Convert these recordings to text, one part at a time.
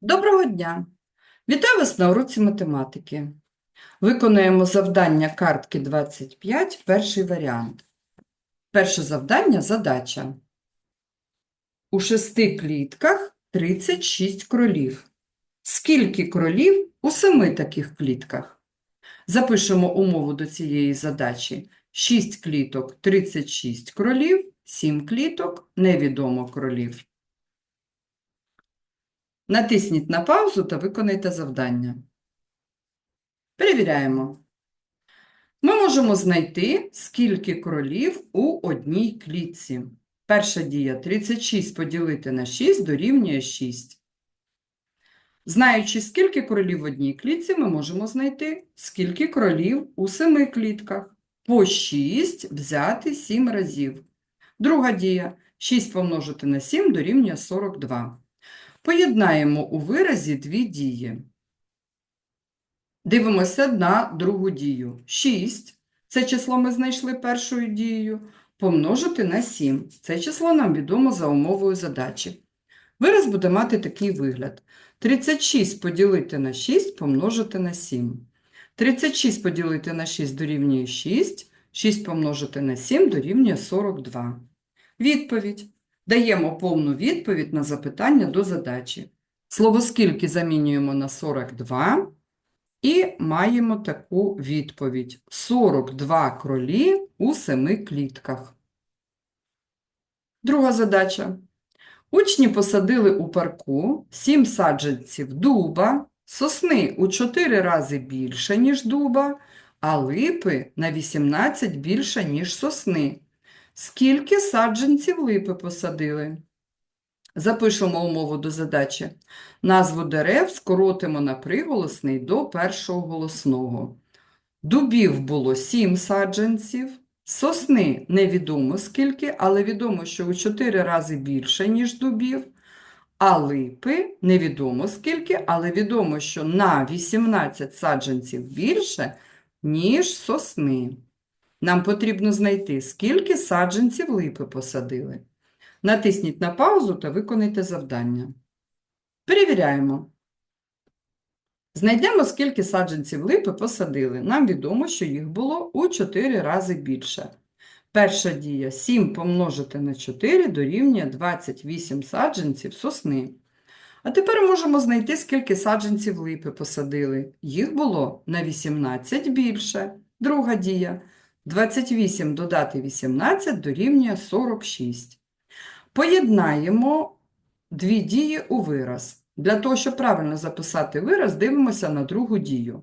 Доброго дня! Вітаю вас на уроці математики. Виконуємо завдання картки 25, перший варіант. Перше завдання – задача. У шести клітках 36 кролів. Скільки кролів у семи таких клітках? Запишемо умову до цієї задачі. 6 кліток – 36 кролів, 7 кліток – невідомо кролів. Натисніть на паузу та виконайте завдання. Перевіряємо. Ми можемо знайти, скільки кролів у одній клітці. Перша дія 36 поділити на 6 дорівнює 6. Знаючи, скільки кролів в одній клітці, ми можемо знайти, скільки кролів у семи клітках. По 6 взяти 7 разів. Друга дія 6 помножити на 7 дорівнює 42. Поєднаємо у виразі дві дії. Дивимося на другу дію. 6. Це число ми знайшли першою дією. Помножити на 7. Це число нам відомо за умовою задачі. Вираз буде мати такий вигляд. 36 поділити на 6 помножити на 7. 36 поділити на 6 дорівнює 6. 6 помножити на 7 дорівнює 42. Відповідь. Даємо повну відповідь на запитання до задачі. Слово «скільки» замінюємо на 42 і маємо таку відповідь. 42 кролі у семи клітках. Друга задача. Учні посадили у парку 7 саджанців дуба, сосни у 4 рази більше, ніж дуба, а липи на 18 більше, ніж сосни. Скільки саджанців липи посадили? Запишемо умову до задачі. Назву дерев скоротимо на приголосний до першого голосного. Дубів було 7 саджанців, сосни невідомо скільки, але відомо, що у 4 рази більше, ніж дубів, а липи невідомо скільки, але відомо, що на 18 саджанців більше, ніж сосни. Нам потрібно знайти, скільки саджанців липи посадили. Натисніть на паузу та виконайте завдання. Перевіряємо. Знайдемо, скільки саджанців липи посадили. Нам відомо, що їх було у 4 рази більше. Перша дія 7 помножити на 4 дорівнює 28 саджанців сосни. А тепер можемо знайти, скільки саджанців липи посадили. Їх було на 18 більше. Друга дія 28 додати 18 дорівнює 46. Поєднаємо дві дії у вираз. Для того, щоб правильно записати вираз, дивимося на другу дію.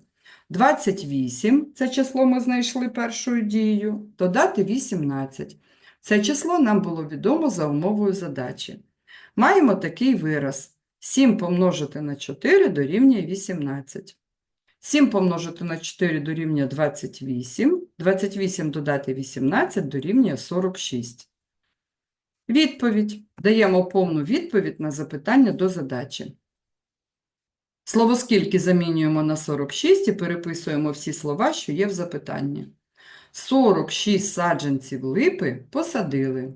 28 – це число ми знайшли першою дією, додати 18. Це число нам було відомо за умовою задачі. Маємо такий вираз. 7 помножити на 4 дорівнює 18. 7 помножити на 4 дорівнює 28. 28 додати 18 дорівнює 46. Відповідь. Даємо повну відповідь на запитання до задачі. Слово «скільки» замінюємо на 46 і переписуємо всі слова, що є в запитанні. 46 саджанців липи посадили.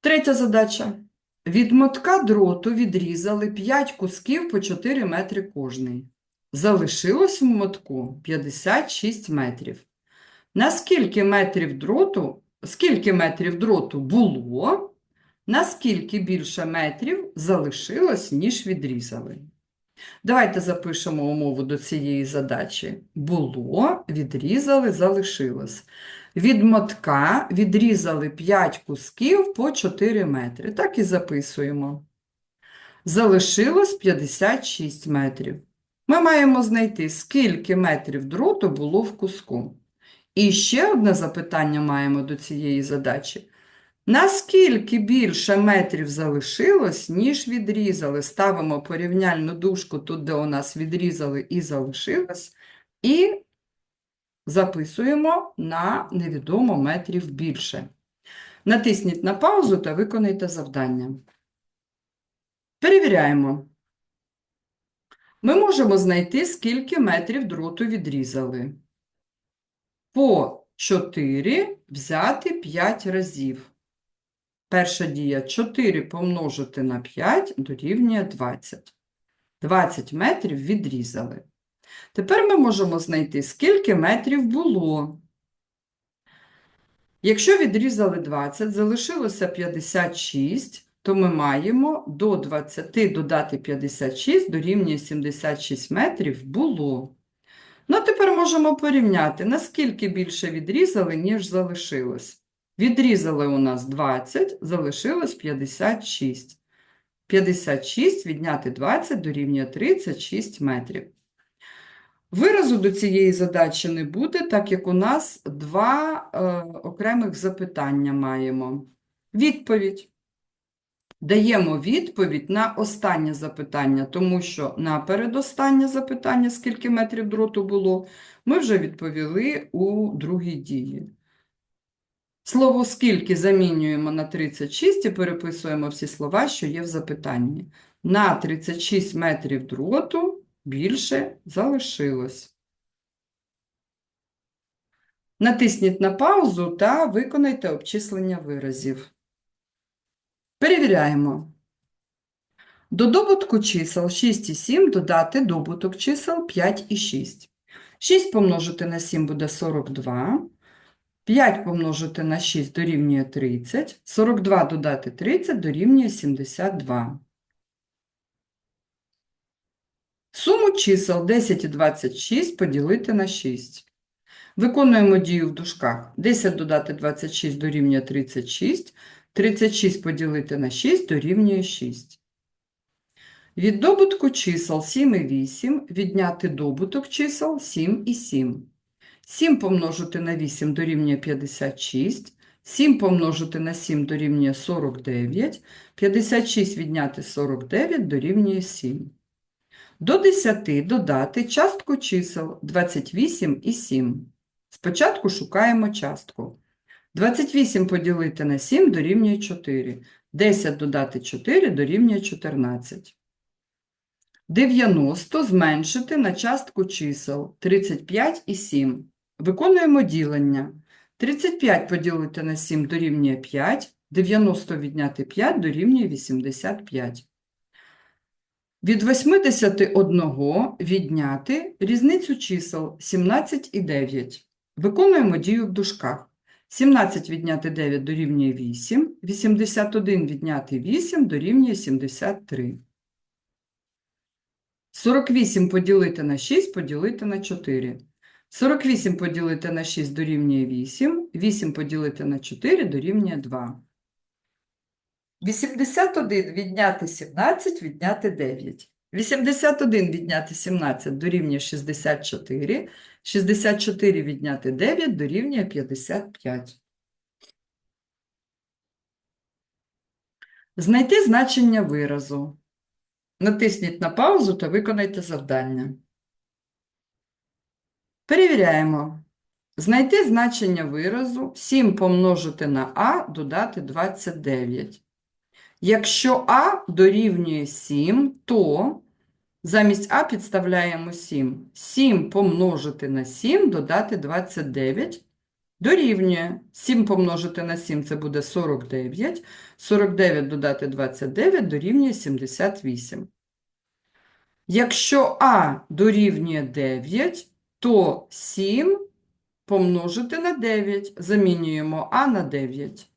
Третя задача. Від мотка дроту відрізали 5 кусків по 4 метри кожний. Залишилось в мотку 56 метрів. На скільки метрів дроту, скільки метрів дроту було, наскільки більше метрів залишилось, ніж відрізали? Давайте запишемо умову до цієї задачі. Було, відрізали, залишилось. Від мотка відрізали 5 кусків по 4 метри. Так і записуємо. Залишилось 56 метрів. Ми маємо знайти, скільки метрів дроту було в куску. І ще одне запитання маємо до цієї задачі. Наскільки більше метрів залишилось, ніж відрізали? Ставимо порівняльну дужку тут, де у нас відрізали і залишилось, і записуємо на невідомо метрів більше. Натисніть на паузу та виконайте завдання. Перевіряємо. Ми можемо знайти, скільки метрів дроту відрізали. По 4 взяти 5 разів. Перша дія 4 помножити на 5 дорівнює 20. 20 метрів відрізали. Тепер ми можемо знайти, скільки метрів було. Якщо відрізали 20, залишилося 56, то ми маємо до 20 додати 56 дорівнює 76 метрів було. Ну, а тепер можемо порівняти, наскільки більше відрізали, ніж залишилось. Відрізали у нас 20, залишилось 56. 56 відняти 20 дорівнює 36 метрів. Виразу до цієї задачі не буде, так як у нас два е, окремих запитання маємо. Відповідь. Даємо відповідь на останнє запитання, тому що на передостаннє запитання, скільки метрів дроту було, ми вже відповіли у другій дії. Слово «скільки» замінюємо на 36 і переписуємо всі слова, що є в запитанні. На 36 метрів дроту більше залишилось. Натисніть на паузу та виконайте обчислення виразів. Перевіряємо. До добутку чисел 6 і 7 додати добуток чисел 5 і 6. 6 помножити на 7 буде 42. 5 помножити на 6 дорівнює 30. 42 додати 30 дорівнює 72. Суму чисел 10 і 26 поділити на 6. Виконуємо дію в дужках. 10 додати 26 дорівнює 36. 36 поділити на 6 дорівнює 6. Від добутку чисел 7 і 8 відняти добуток чисел 7 і 7. 7 помножити на 8 дорівнює 56. 7 помножити на 7 дорівнює 49. 56 відняти 49 дорівнює 7. До 10 додати частку чисел 28 і 7. Спочатку шукаємо частку. 28 поділити на 7 дорівнює 4. 10 додати 4 дорівнює 14. 90 зменшити на частку чисел 35 і 7. Виконуємо ділення. 35 поділити на 7 дорівнює 5. 90 відняти 5 дорівнює 85. Від 81 відняти різницю чисел 17 і 9. Виконуємо дію в дужках. 17 відняти 9 дорівнює 8, 81 відняти 8 дорівнює 73. 48 поділити на 6 поділити на 4. 48 поділити на 6 дорівнює 8, 8 поділити на 4 дорівнює 2. 81 відняти 17 відняти 9. 81 відняти 17 дорівнює 64, 64 відняти 9 дорівнює 55. Знайти значення виразу. Натисніть на паузу та виконайте завдання. Перевіряємо. Знайти значення виразу 7 помножити на а додати 29. Якщо а дорівнює 7, то замість а підставляємо 7. 7 помножити на 7 додати 29 дорівнює 7 помножити на 7 це буде 49. 49 додати 29 дорівнює 78. Якщо а дорівнює 9, то 7 помножити на 9. Замінюємо а на 9.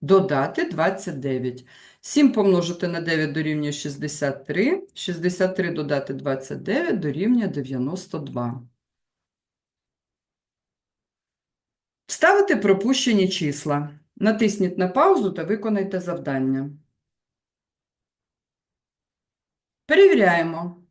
Додати 29. 7 помножити на 9 дорівнює 63. 63 додати 29 дорівнює 92. Вставити пропущені числа. Натисніть на паузу та виконайте завдання. Перевіряємо.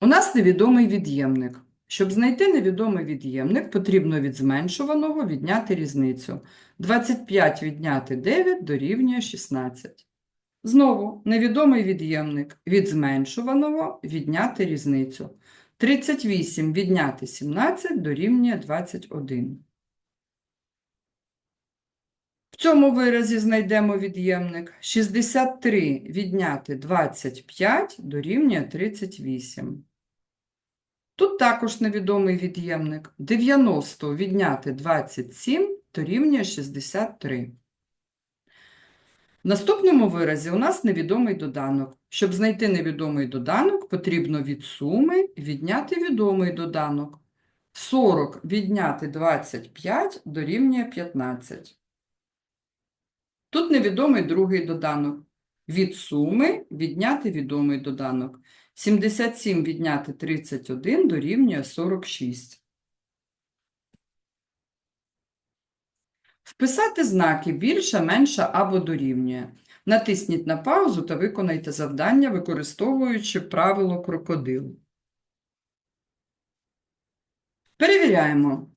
У нас невідомий від'ємник. Щоб знайти невідомий від'ємник, потрібно від зменшуваного відняти різницю. 25 відняти 9 дорівнює 16. Знову невідомий від'ємник. Від зменшуваного відняти різницю. 38 відняти 17 дорівнює 21. В цьому виразі знайдемо від'ємник. 63 відняти 25 дорівнює 38. Тут також невідомий від'ємник. 90 відняти 27 дорівнює 63. В наступному виразі у нас невідомий доданок. Щоб знайти невідомий доданок, потрібно від суми відняти відомий доданок. 40 відняти 25 дорівнює 15. Тут невідомий другий доданок. Від суми відняти відомий доданок. 77 відняти 31 дорівнює 46. Вписати знаки більше, менше або дорівнює. Натисніть на паузу та виконайте завдання, використовуючи правило крокодил. Перевіряємо.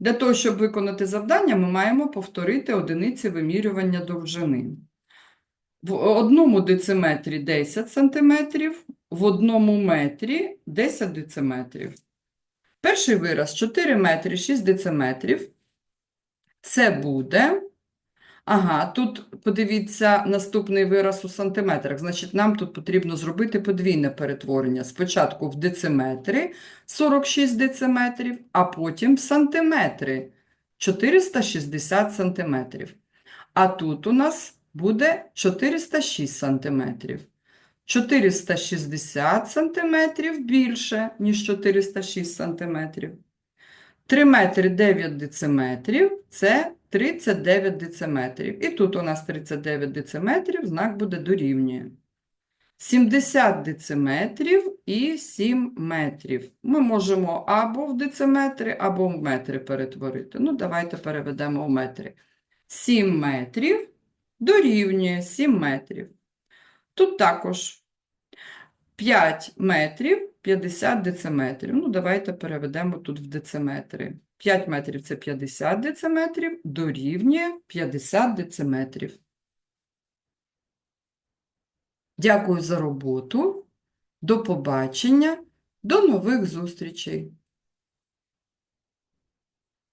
Для того, щоб виконати завдання, ми маємо повторити одиниці вимірювання довжини. В одному дециметрі 10 см, в одному метрі 10 дециметрів. Перший вираз 4 метри 6 дециметрів. Це буде. Ага, тут подивіться наступний вираз у сантиметрах. Значить, нам тут потрібно зробити подвійне перетворення. Спочатку в дециметри 46 дециметрів, а потім в сантиметри 460 сантиметрів. А тут у нас буде 406 сантиметрів. 460 сантиметрів більше, ніж 406 сантиметрів. 3 метри 9 дециметрів – це 39 дециметрів. І тут у нас 39 дециметрів, знак буде дорівнює. 70 дециметрів і 7 метрів. Ми можемо або в дециметри, або в метри перетворити. Ну, давайте переведемо в метри. 7 метрів дорівнює 7 метрів. Тут також 5 метрів 50 дециметрів. Ну, давайте переведемо тут в дециметри. 5 метрів – це 50 дециметрів, дорівнює 50 дециметрів. Дякую за роботу. До побачення. До нових зустрічей.